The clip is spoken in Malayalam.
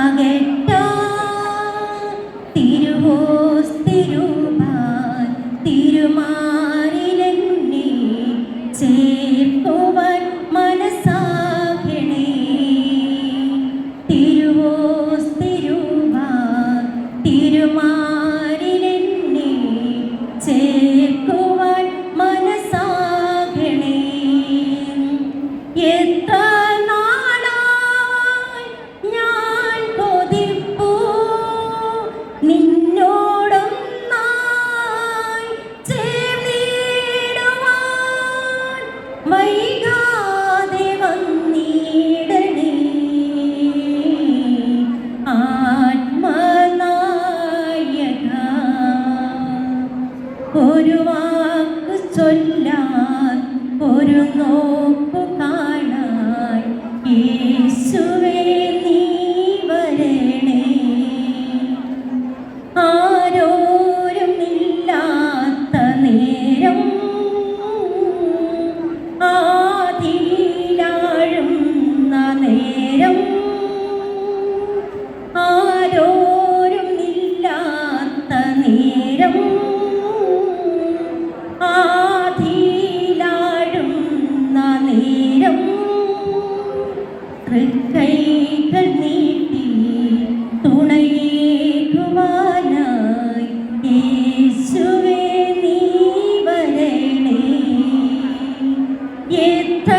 അകട്ടോ തിരുവോസ് തിരുമാൻ തിരുമാറിലെന്നെ ചേർക്കുവാൻ ചൊല്ലാൻ ഒരുങ്ങോ വീരം തൃക്കൈകൾ നീട്ടി തുണയേകുവാനായി യേശുവേ നീ വരണേ. എത്ര